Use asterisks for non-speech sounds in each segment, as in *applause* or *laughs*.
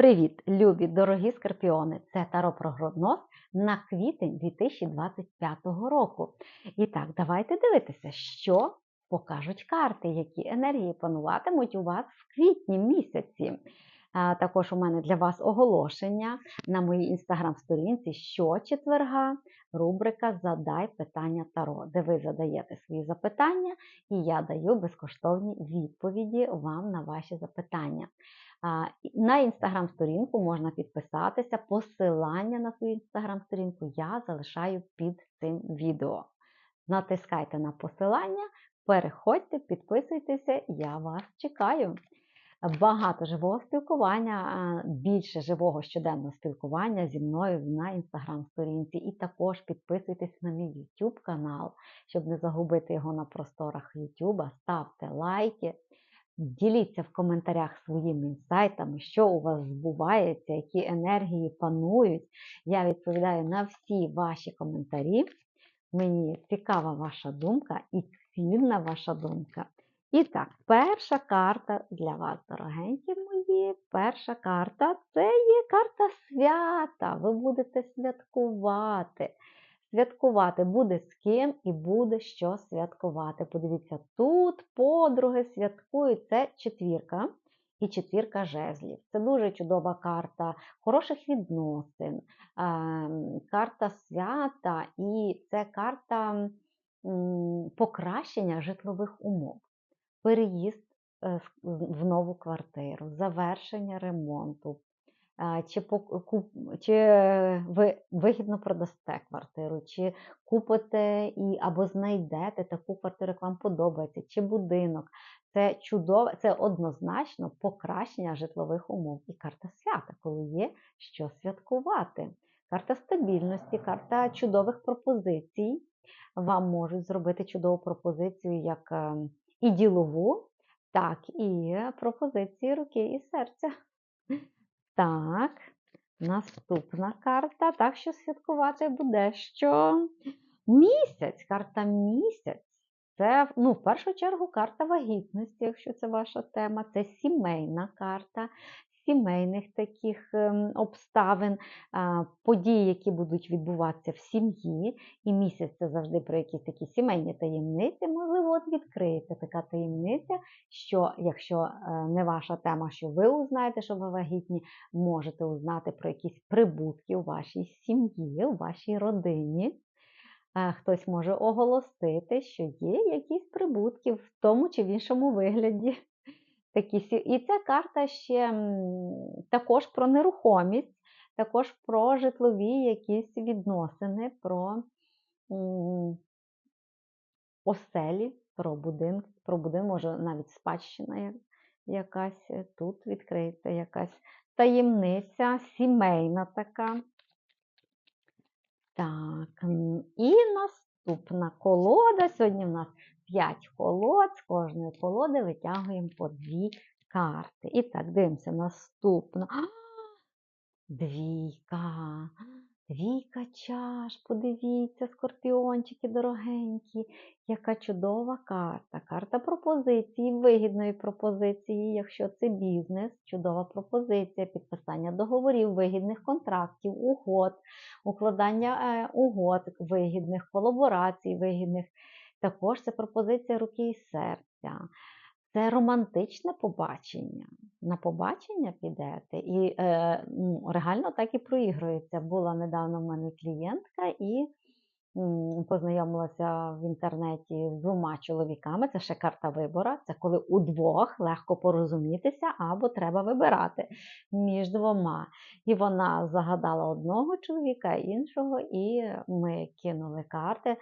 Привіт, любі дорогі скорпіони! Це Таро прогноз на квітень 2025 року. І так, давайте дивитися, що покажуть карти, які енергії пануватимуть у вас в квітні місяці. Також у мене для вас оголошення на моїй інстаграм-сторінці щочетверга рубрика Задай питання Таро, де ви задаєте свої запитання, і я даю безкоштовні відповіді вам на ваші запитання. На інстаграм-сторінку можна підписатися. Посилання на свою інстаграм-сторінку я залишаю під цим відео. Натискайте на посилання, переходьте, підписуйтеся, я вас чекаю. Багато живого спілкування, більше живого щоденного спілкування зі мною на інстаграм-сторінці. І також підписуйтесь на мій YouTube канал, щоб не загубити його на просторах YouTube. Ставте лайки. Діліться в коментарях своїми інсайтами, що у вас збувається, які енергії панують. Я відповідаю на всі ваші коментарі. Мені цікава ваша думка і цінна ваша думка. І так, перша карта для вас, дорогенькі мої. Перша карта це є карта свята. Ви будете святкувати. Святкувати буде з ким і буде що святкувати. Подивіться, тут подруги святкують це четвірка і четвірка жезлів. Це дуже чудова карта хороших відносин, карта свята, і це карта покращення житлових умов, переїзд е, в нову квартиру, завершення ремонту, чи чи ви вигідно продасте квартиру, чи купите і або знайдете таку квартиру, як вам подобається, чи будинок. Це чудове, це однозначно покращення житлових умов. І карта свята, коли є що святкувати. Карта стабільності, карта чудових пропозицій. Вам можуть зробити чудову пропозицію як ем, і ділову, так і пропозиції руки і серця. *laughs* Так, наступна карта. Так що святкувати буде що? Місяць, карта місяць. Це, ну, в першу чергу, карта вагітності, якщо це ваша тема, це сімейна карта сімейних таких ем, обставин, подій, які будуть відбуватися в сім'ї, і місяць це завжди про якісь такі сімейні таємниці, можливо, от відкриється така таємниця, що якщо е, не ваша тема, що ви узнаєте, що ви вагітні, можете узнати про якісь прибутки у вашій сім'ї, у вашій родині. Е, хтось може оголосити, що є якісь прибутки в тому чи в іншому вигляді. Такі, І ця карта ще також про нерухомість, також про житлові якісь відносини, про оселі, про будинок, про будинок, може навіть спадщина якась е, тут відкриється, якась таємниця, сімейна така. Так, і наступна колода. Сьогодні в нас 5 колод, з кожної колоди витягуємо по дві карти. І так, дивимося наступно. Двійка. Двійка чаш, подивіться, скорпіончики дорогенькі, яка чудова карта. Карта пропозиції, вигідної пропозиції, якщо це бізнес, чудова пропозиція, підписання договорів, вигідних контрактів, угод, укладання е, угод, вигідних колаборацій, вигідних також це пропозиція руки і серця. Це романтичне побачення. На побачення підете. І е, ну, реально так і проігрується. Була недавно в мене клієнтка і м, познайомилася в інтернеті з двома чоловіками. Це ще карта вибора. Це коли удвох легко порозумітися або треба вибирати між двома. І вона загадала одного чоловіка, іншого, і ми кинули карти.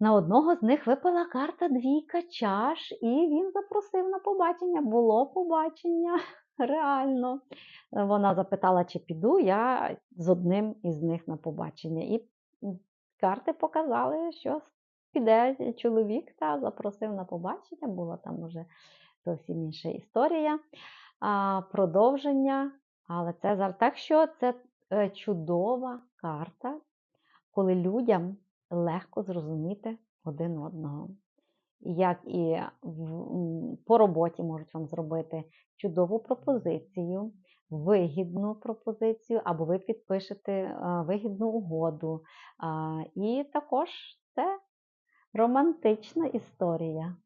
На одного з них випала карта двійка чаш, і він запросив на побачення. Було побачення *laughs* реально. Вона запитала, чи піду я з одним із них на побачення. І карти показали, що піде чоловік та запросив на побачення. Була там уже зовсім інша історія. Продовження. Але це так, що це е, чудова карта, коли людям легко зрозуміти один одного. Як і по роботі можуть вам зробити чудову пропозицію, вигідну пропозицію, або ви підпишете вигідну угоду. І також це романтична історія.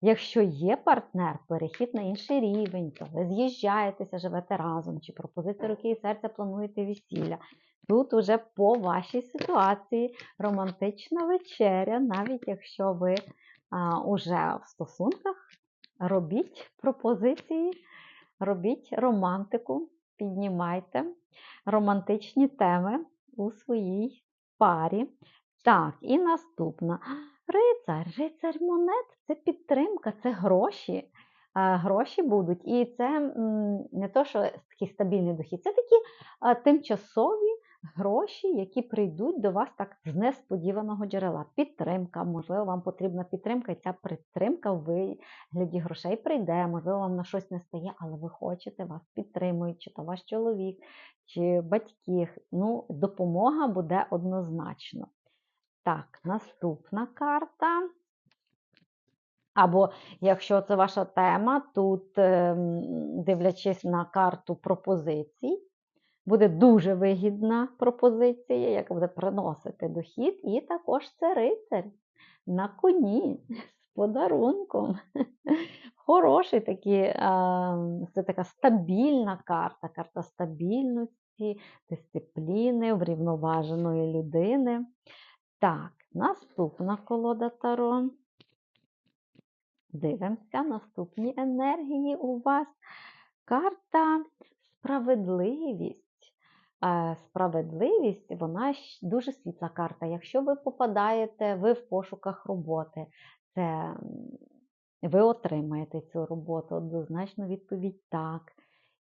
Якщо є партнер, перехід на інший рівень, то ви з'їжджаєтеся, живете разом, чи пропозиція руки і серця плануєте весілля. Тут уже по вашій ситуації романтична вечеря, навіть якщо ви а, уже в стосунках, робіть пропозиції, робіть романтику, піднімайте романтичні теми у своїй парі. Так, і наступна. Рицар, рицар монет це підтримка, це гроші. Гроші будуть. І це не то, що такий стабільний дохід, це такі тимчасові гроші, які прийдуть до вас так з несподіваного джерела. Підтримка, можливо, вам потрібна підтримка, і ця підтримка в вигляді грошей прийде, можливо, вам на щось не стає, але ви хочете, вас підтримують, чи то ваш чоловік, чи батьки. Ну, Допомога буде однозначно. Так, наступна карта. Або, якщо це ваша тема, тут, ем, дивлячись на карту пропозицій, буде дуже вигідна пропозиція, яка буде приносити дохід, і також це рицар на коні з подарунком. *laughs* Хороший такий, ем, це така стабільна карта, карта стабільності, дисципліни, врівноваженої людини. Так, наступна колода Таро. Дивимося, наступні енергії у вас. Карта справедливість. Е, справедливість, вона дуже світла карта. Якщо ви попадаєте, ви в пошуках роботи, це ви отримаєте цю роботу. Однозначно відповідь так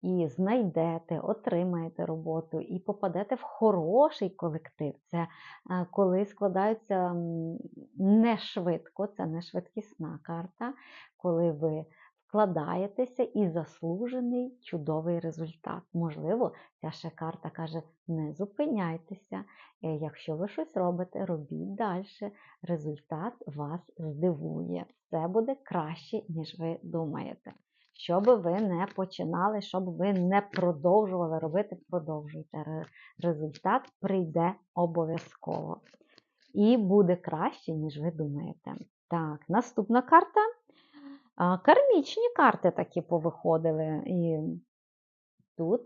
і знайдете, отримаєте роботу і попадете в хороший колектив. Це е, коли складаються не швидко, це не швидкісна карта, коли ви вкладаєтеся і заслужений чудовий результат. Можливо, ця ще карта каже: не зупиняйтеся. Е, якщо ви щось робите, робіть далі. Результат вас здивує. Все буде краще, ніж ви думаєте. Що би ви не починали, щоб ви не продовжували робити, продовжуйте. Результат прийде обов'язково. І буде краще, ніж ви думаєте. Так, наступна карта. Кармічні карти такі повиходили. І тут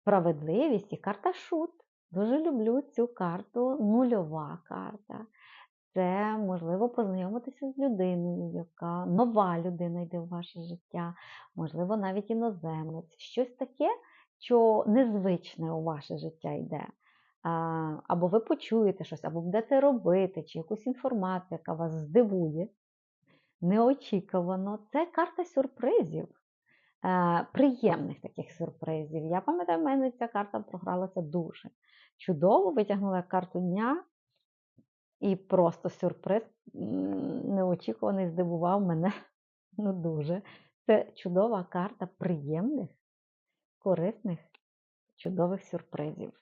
справедливість і карта шут. Дуже люблю цю карту, нульова карта. Це можливо познайомитися з людиною, яка нова людина йде в ваше життя, можливо, навіть іноземець. Щось таке, що незвичне у ваше життя йде. Або ви почуєте щось, або будете робити, чи якусь інформацію, яка вас здивує, неочікувано. Це карта сюрпризів, е, приємних таких сюрпризів. Я пам'ятаю, в мене ця карта програлася дуже чудово, витягнула карту дня. І просто сюрприз неочікуваний здивував мене *laughs* ну дуже. Це чудова карта приємних, корисних, чудових сюрпризів.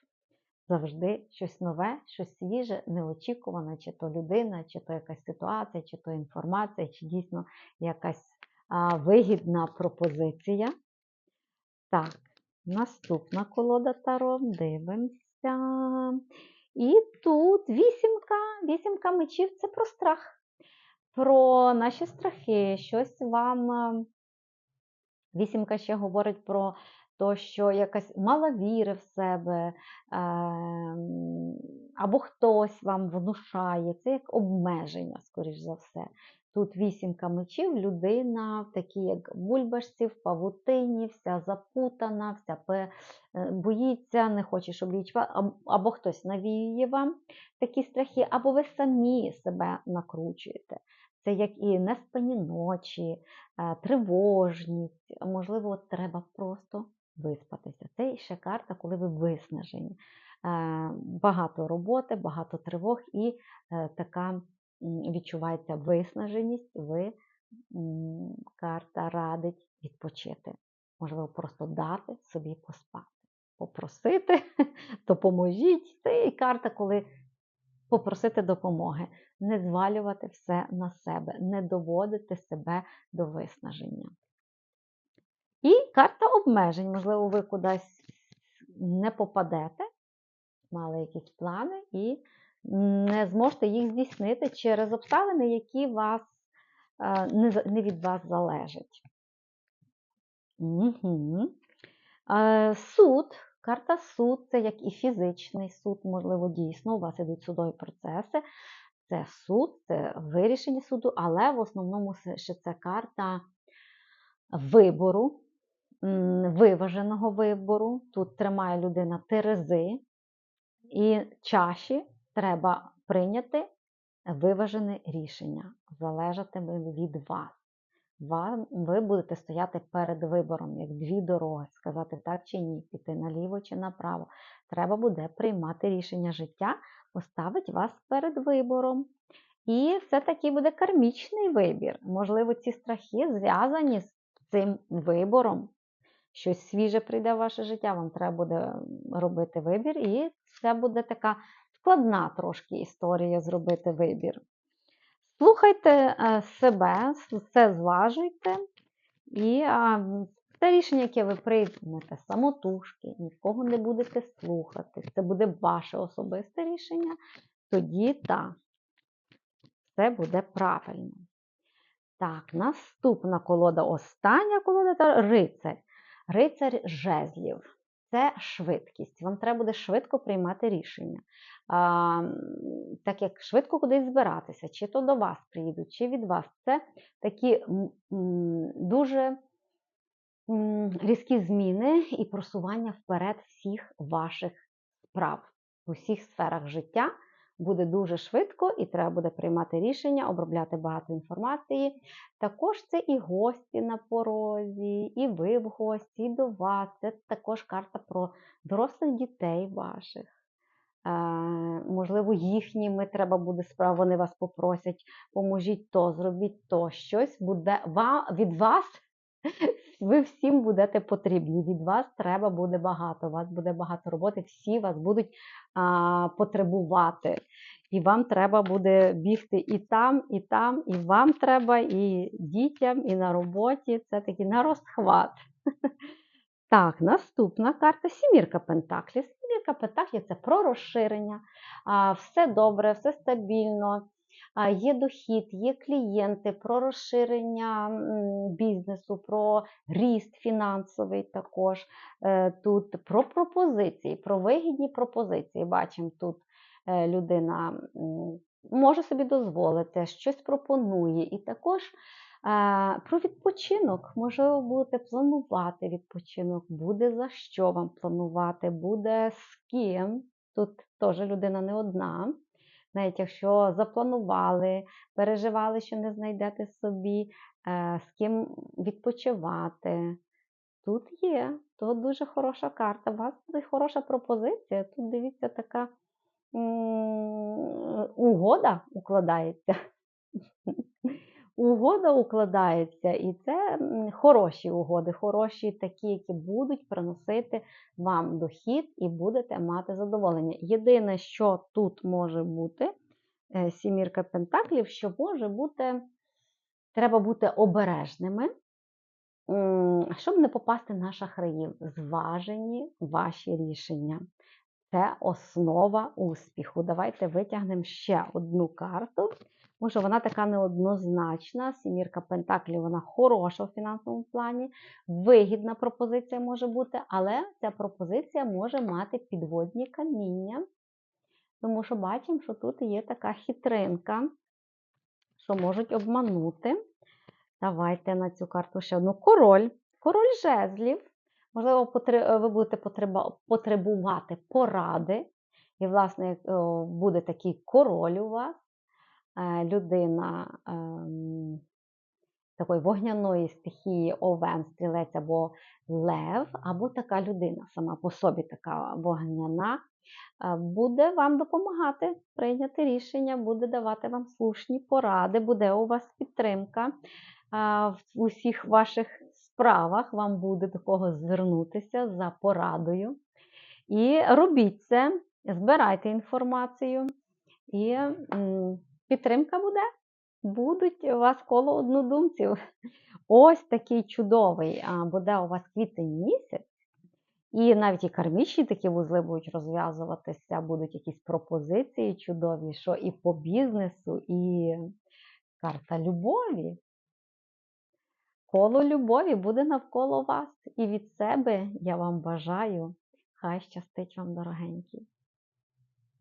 Завжди щось нове, щось свіже, неочікуване, чи то людина, чи то якась ситуація, чи то інформація, чи дійсно якась а, вигідна пропозиція. Так, наступна колода Таро, дивимося. І тут вісімка, вісімка мечів це про страх, про наші страхи, щось вам. Е, вісімка ще говорить про те, що якась мала віри в себе, ем, або хтось вам внушає, це як обмеження, скоріш за все. Тут вісімка мечів, людина, такі як бульбашці, в павутині, вся запутана, вся е, боїться, не хоче, щоб її або хтось навіює вам такі страхи, або ви самі себе накручуєте. Це як і неспані ночі, е, тривожність, можливо, треба просто виспатися. Це ще карта, коли ви виснажені. Е, багато роботи, багато тривог і така відчувається виснаженість, ви карта радить відпочити. Можливо, просто дати собі поспати. Попросити, *laughs* допоможіть. Це і карта, коли попросити допомоги, не звалювати все на себе, не доводити себе до виснаження. І карта обмежень. Можливо, ви кудись не попадете, мали якісь плани і не зможете їх здійснити через обставини, які вас, е, не від вас залежать. Угу. Суд, карта суд це як і фізичний суд, можливо, дійсно, у вас ідуть судові процеси. Це суд, це вирішення суду, але в основному ще це карта вибору, виваженого вибору. Тут тримає людина терези, і чаші треба прийняти виважене рішення, залежатиме від вас. Ви будете стояти перед вибором, як дві дороги, сказати так чи ні, піти наліво чи направо. Треба буде приймати рішення життя, поставить вас перед вибором. І все-таки буде кармічний вибір. Можливо, ці страхи зв'язані з цим вибором. Щось свіже прийде в ваше життя, вам треба буде робити вибір, і це буде така складна трошки історія зробити вибір. Слухайте е, себе, все зважуйте, і те рішення, яке ви приймете самотужки, нікого не будете слухати, це буде ваше особисте рішення, тоді так, все буде правильно. Так, наступна колода, остання колода це рицарь. Рицарь жезлів. Це швидкість. Вам треба буде швидко приймати рішення. А, так як швидко кудись збиратися, чи то до вас приїдуть, чи від вас. Це такі дуже різкі зміни і просування вперед всіх ваших справ в усіх сферах життя. Буде дуже швидко і треба буде приймати рішення, обробляти багато інформації. Також це і гості на порозі, і ви в гості, і до вас. Це також карта про дорослих дітей ваших. Е, можливо, їхніми треба буде справа, вони вас попросять, поможіть то, зробіть то, щось буде ва- від вас. Ви всім будете потрібні. Від вас треба буде багато. У вас буде багато роботи, всі вас будуть а, потребувати. І вам треба буде бігти і там, і там, і вам треба, і дітям, і на роботі. Це такий на розхват. Так, наступна карта сімірка Пентаклів. Сімірка Пентаклів це про розширення. Все добре, все стабільно. Є дохід, є клієнти, про розширення бізнесу, про ріст фінансовий також. Е, Тут про пропозиції, про вигідні пропозиції. Бачимо, тут е, людина може собі дозволити, щось пропонує. І також Е, Про відпочинок. Може, будете планувати відпочинок, буде за що вам планувати, буде з ким. Тут теж людина не одна. Навіть якщо запланували, переживали, що не знайдете собі, е, з ким відпочивати. Тут є, тут дуже хороша карта. У вас буде хороша пропозиція. Тут дивіться, така угода укладається. *laughs* Угода укладається, і це хороші угоди, хороші такі, які будуть приносити вам дохід і будете мати задоволення. Єдине, що тут може бути, е, сімірка пентаклів, що може бути, треба бути обережними, щоб не попасти на шахраїв. Зважені ваші рішення. Це основа успіху. Давайте витягнемо ще одну карту. Може, вона така неоднозначна. Сімірка Пентаклів, вона хороша в фінансовому плані, вигідна пропозиція може бути, але ця пропозиція може мати підводні каміння. Тому що бачимо, що тут є така хитринка, що можуть обманути. Давайте на цю карту ще одну. Король. Король жезлів. Можливо, ви будете потребувати поради. І, власне, буде такий король у вас, е, людина ем, такої вогняної стихії овен, стрілець або лев, або така людина сама по собі така вогняна, е, буде вам допомагати прийняти рішення, буде давати вам слушні поради, буде у вас підтримка а, в усіх ваших справах, вам буде до кого звернутися за порадою. І робіть це, збирайте інформацію, і підтримка буде. будуть у вас коло однодумців. Ось такий чудовий буде у вас квітень місяць. І навіть і кармічні такі вузли будуть розв'язуватися, будуть якісь пропозиції чудові, що і по бізнесу, і карта любові. Коло любові буде навколо вас. І від себе я вам бажаю, хай щастить вам, дорогенькі.